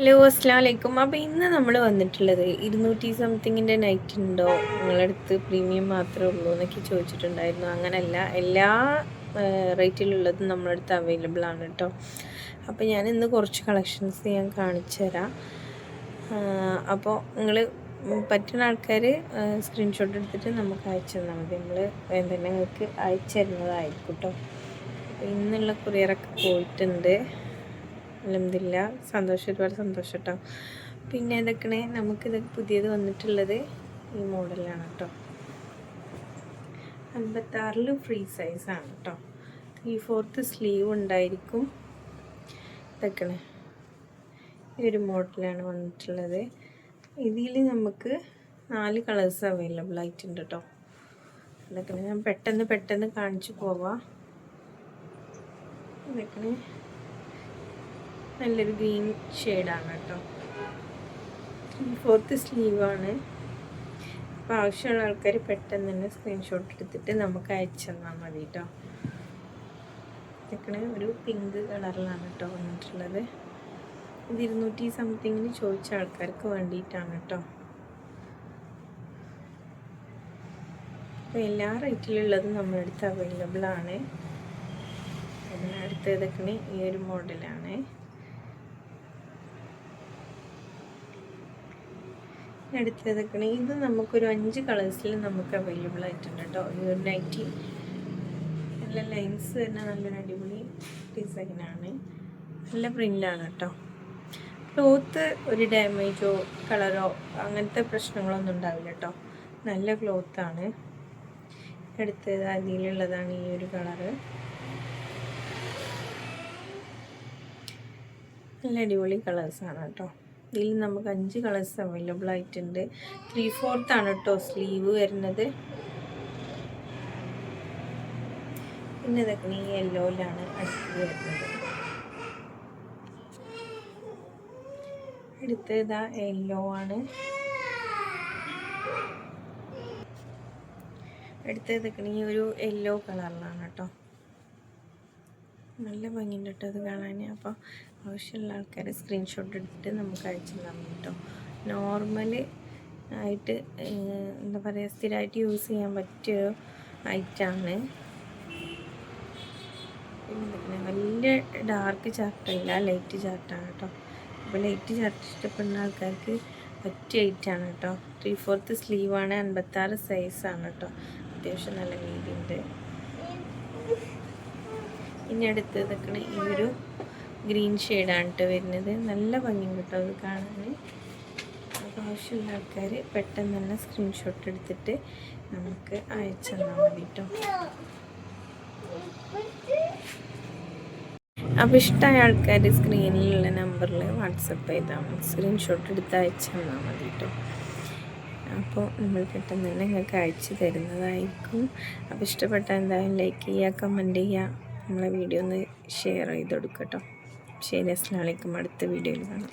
Hello അസ്സാം വലൈക്കും അപ്പോൾ ഇന്ന് നമ്മൾ വന്നിട്ടുള്ളത് ഇരുന്നൂറ്റി സംതിങ്ങിന്റെ നൈറ്റ് ഉണ്ടോ? നിങ്ങളടുത്ത് പ്രീമിയം മാത്രമേ ഉള്ളൂ എന്നൊക്കെ ചോദിച്ചിട്ടുണ്ടായിരുന്നു. അങ്ങനെയല്ല എല്ലാ റേറ്റിലുള്ളതും നമ്മളടുത്ത് അവൈലബിൾ ആണ് കേട്ടോ അപ്പോൾ ഞാൻ ഇന്ന് കുറച്ച് കളക്ഷൻസ് ഞാൻ കാണിച്ചു തരാം. അപ്പോൾ നിങ്ങൾ പറ്റുന്ന ആൾക്കാർ സ്ക്രീൻഷോട്ട് എടുത്തിട്ട് നമുക്ക് അയച്ചു തന്നാൽ മതി. നമ്മൾ തന്നെ നിങ്ങൾക്ക് അയച്ചു തരുന്നതായിരിക്കും കേട്ടോ ഇന്നുള്ള കൊറിയറൊക്കെ പോയിട്ടുണ്ട്. അലഹമില്ല സന്തോഷം ഒരുപാട് സന്തോഷം കേട്ടോ പിന്നെ ഇതൊക്കെ നമുക്കിത് പുതിയത് വന്നിട്ടുള്ളത് ഈ മോഡലാണ് കേട്ടോ അൻപത്താറിൽ ഫ്രീ സൈസാണ് കേട്ടോ ത്രീ ഫോർത്ത് സ്ലീവ് ഉണ്ടായിരിക്കും. ഇതൊക്കെ ഈ ഒരു മോഡലാണ് വന്നിട്ടുള്ളത്. ഇതിൽ നമുക്ക് നാല് കളേഴ്സ് അവൈലബിൾ ആയിട്ടുണ്ട് കേട്ടോ ഇതൊക്കെ ഞാൻ പെട്ടെന്ന് പെട്ടെന്ന് കാണിച്ചു പോവാം. ഇതൊക്കെ നല്ലൊരു ഗ്രീൻ ഷെയ്ഡാണ് കേട്ടോ. ഫോർത്ത് സ്ലീവാണ് അപ്പോൾ ആവശ്യമുള്ള ആൾക്കാർ പെട്ടെന്ന് തന്നെ സ്ക്രീൻഷോട്ട് എടുത്തിട്ട് നമുക്ക് അയച്ചു തന്നാൽ മതി കേട്ടോ. ഇതൊക്കെ ഒരു പിങ്ക് കളറിലാണ് കേട്ടോ വന്നിട്ടുള്ളത്. ഇത് ഇരുന്നൂറ്റി സംതിങ്ങിന് ചോദിച്ച ആൾക്കാർക്ക് വേണ്ടിയിട്ടാണ് കേട്ടോ. അപ്പോൾ എല്ലാ റേറ്റിലുള്ളതും നമ്മുടെ അടുത്ത് അവൈലബിൾ ആണ്. അതിനടുത്ത് ഇതൊക്കെ ഈ ഒരു മോഡലാണ് എടുത്തതൊക്കെ ഇത് നമുക്കൊരു അഞ്ച് കളേഴ്സിൽ നമുക്ക് അവൈലബിൾ ആയിട്ടുണ്ട് കേട്ടോ ഈ ഒരു നൈറ്റി നല്ല ലൈൻസ് തന്നെ നല്ലൊരു അടിപൊളി ഡിസൈനാണ് നല്ല പ്രിന്റാണ് കേട്ടോ ക്ലോത്ത് ഒരു ഡാമേജോ കളറോ അങ്ങനത്തെ പ്രശ്നങ്ങളൊന്നും ഉണ്ടാവില്ല കേട്ടോ നല്ല ക്ലോത്താണ് എടുത്തത് അതിലുള്ളതാണ് ഈ ഒരു കളറ് നല്ല അടിപൊളി കളേഴ്സാണ് കേട്ടോ ഇതിൽ നമുക്ക് അഞ്ച് കളേഴ്സ് അവൈലബിൾ ആയിട്ടുണ്ട്. ത്രീ ഫോർത്ത് ആണ് കേട്ടോ സ്ലീവ് വരുന്നത്. പിന്നെ ഇതൊക്കെ ഈ യെല്ലോയിലാണ് അടുത്ത് വരുന്നത്. അടുത്ത് ഇതാ യെല്ലോ ആണ്. അടുത്ത് ഇതൊക്കെ ഈ ഒരു യെല്ലോ കളറിലാണ് കേട്ടോ നല്ല ഭംഗിയുണ്ട് കേട്ടോ അത് കാണാൻ അപ്പോൾ ആവശ്യമുള്ള ആൾക്കാർ സ്ക്രീൻഷോട്ട് എടുത്തിട്ട് നമുക്ക് അയച്ചു തന്നു കേട്ടോ നോർമൽ ആയിട്ട് എന്താ പറയുക സ്ഥിരമായിട്ട് യൂസ് ചെയ്യാൻ പറ്റിയ ഐറ്റാണ് പിന്നെ വലിയ ഡാർക്ക് ചാർട്ടല്ല ലൈറ്റ് ചാർട്ടാണ് കേട്ടോ അപ്പോൾ ലൈറ്റ് ചാർട്ട് ഇഷ്ടപ്പെടുന്ന ആൾക്കാർക്ക് പറ്റിയ ഐറ്റാണ് കേട്ടോ ത്രീ ഫോർത്ത് സ്ലീവാണ് അൻപത്താറ് സൈസാണ് കേട്ടോ അത്യാവശ്യം നല്ല വീതിയുണ്ട് ഇനി അടുത്ത് നിൽക്കണ ഈ ഒരു ഗ്രീൻ ഷെയ്ഡാണ് കേട്ടോ വരുന്നത്. നല്ല ഭംഗി കേട്ടോ അത് കാണാൻ. ആവശ്യമുള്ള ആൾക്കാർ പെട്ടെന്ന് തന്നെ സ്ക്രീൻഷോട്ട് എടുത്തിട്ട് നമുക്ക് അയച്ചു തന്നാൽ മതി കേട്ടോ. അപ്പോൾ ഇഷ്ടമായ ആൾക്കാർ സ്ക്രീനിലുള്ള നമ്പറിൽ വാട്സപ്പ് ചെയ്താൽ മതി. സ്ക്രീൻഷോട്ട് എടുത്ത് അയച്ചു തന്നാൽ മതി കേട്ടോ. അപ്പോൾ നമ്മൾ പെട്ടെന്ന് തന്നെ നിങ്ങൾക്ക് അയച്ചു തരുന്നതായിരിക്കും. അപ്പോൾ ഇഷ്ടപ്പെട്ടാൽ എന്തായാലും ലൈക്ക് ചെയ്യുക കമന്റ് ചെയ്യുക നമ്മളെ വീഡിയോ ഒന്ന് ഷെയർ ചെയ്ത് കൊടുക്കട്ടോ ശരി അസ്സാം വലൈക്കും അടുത്ത വീഡിയോയിൽ കാണാം.